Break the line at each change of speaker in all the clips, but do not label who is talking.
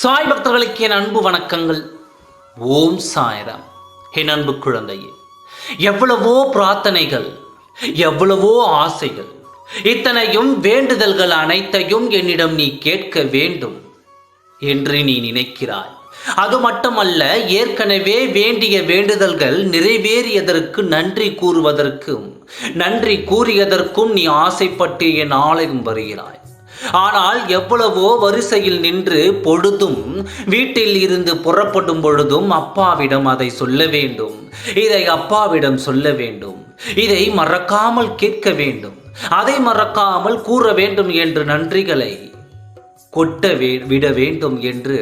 சாய் பக்தர்களுக்கு என் அன்பு வணக்கங்கள். ஓம் சாய்ராம். என் அன்பு குழந்தையே எவ்வளவோ பிரார்த்தனைகள் எவ்வளவோ ஆசைகள் இத்தனையும் வேண்டுதல்கள் அனைத்தையும் என்னிடம் நீ கேட்க வேண்டும் என்று நீ நினைக்கிறாய். அது மட்டுமல்ல ஏற்கனவே வேண்டிய வேண்டுதல்கள் நிறைவேறியதற்கு நன்றி கூறுவதற்கும் நன்றி கூறியதற்கும் நீ ஆசைப்பட்டு என் ஆலயம் வருகிறாய். ஆனால் எவ்வளவோ வரிசையில் நின்று பொழுதும் வீட்டில் இருந்து புறப்படும் பொழுதும் அப்பாவிடம் அதை சொல்ல வேண்டும். இதை அப்பாவிடம் சொல்ல வேண்டும். இதை மறக்காமல் கேட்க வேண்டும். அதை மறக்காமல் கூற வேண்டும் என்று நன்றிகளை கொட்ட வே விட வேண்டும் என்று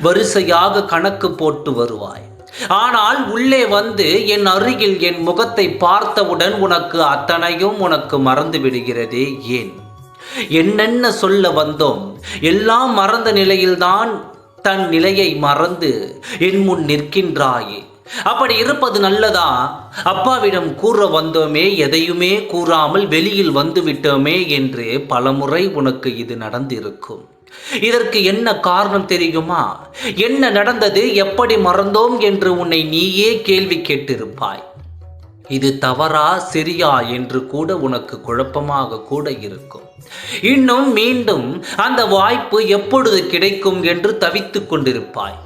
வரிசையாக கணக்கு போட்டு வருவாய். ஆனால் உள்ளே வந்து என் அருகில் என் முகத்தை பார்த்தவுடன் உனக்கு அத்தனையும் உனக்கு மறந்து விடுகிறதே ஏன்? என்னென்ன சொல்ல வந்தோம்? எல்லாம் மறந்த நிலையில்தான் தன் நிலையை மறந்து என் முன் நிற்கின்றாயே. அப்படி இருப்பது நல்லதா? அப்பாவிடம் கூற வந்தோமே எதையுமே கூறாமல் வெளியில் வந்து விட்டோமே என்று பலமுறை உனக்கு இது நடந்திருக்கும். இதற்கு என்ன காரணம் தெரியுமா? என்ன நடந்தது? எப்படி மறந்தோம் என்று உன்னை நீயே கேள்வி கேட்டிருப்பாய். இது தவறா சரியா என்று கூட உனக்கு குழப்பமாக கூட இருக்கும். இன்னும் மீண்டும் அந்த வாய்ப்பு எப்பொழுது கிடைக்கும் என்று தவித்துக் கொண்டிருப்பாய்.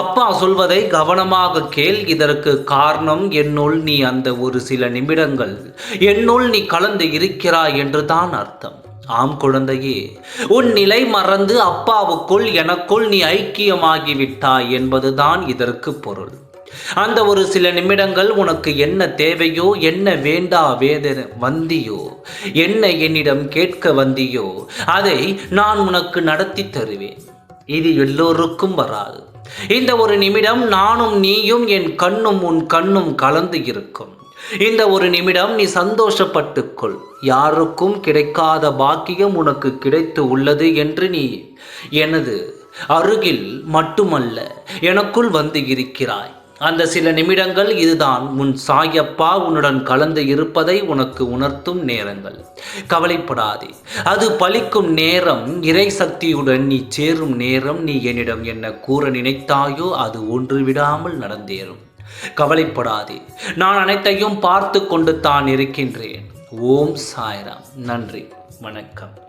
அப்பா சொல்வதை கவனமாக கேள் இதற்கு காரணம் என்னுள் நீ அந்த ஒரு சில நிமிடங்கள் என்னுள் நீ கலந்து இருக்கிறாய் என்றுதான் அர்த்தம். ஆம் குழந்தையே உன் நிலை மறந்து அப்பாவுக்குள் எனக்குள் நீ ஐக்கியமாகி விட்டாய் என்பதுதான் இதற்கு பொருள். அந்த ஒரு சில நிமிடங்கள் உனக்கு என்ன தேவையோ என்ன வேண்டா வேத வந்தியோ என்ன என்னிடம் கேட்க வந்தியோ அதை நான் உனக்கு நடத்தி தருவேன். இது எல்லோருக்கும் வராது. இந்த ஒரு நிமிடம் நானும் நீயும் என் கண்ணும் உன் கண்ணும் கலந்து இருக்கும். இந்த ஒரு நிமிடம் நீ சந்தோஷப்பட்டுக்கொள். யாருக்கும் கிடைக்காத பாக்கியம் உனக்கு கிடைத்து உள்ளது என்று நீ எனது அருகில் மட்டுமல்ல எனக்குள் வந்து இருக்கிறாய். அந்த சில நிமிடங்கள் இதுதான். உன் சாயப்பா உன்னுடன் கலந்து இருப்பதை உனக்கு உணர்த்தும் நேரங்கள். கவலைப்படாதே. அது பலிக்கும் நேரம். இறை சக்தியுடன் நீ சேரும் நேரம். நீ என்னிடம் என்ன கூற நினைத்தாயோ அது ஒன்று விடாமல் நடந்தேறும். கவலைப்படாதே. நான் அனைத்தையும் பார்த்து கொண்டு தான் இருக்கின்றேன். ஓம் சாய்ராம். நன்றி. வணக்கம்.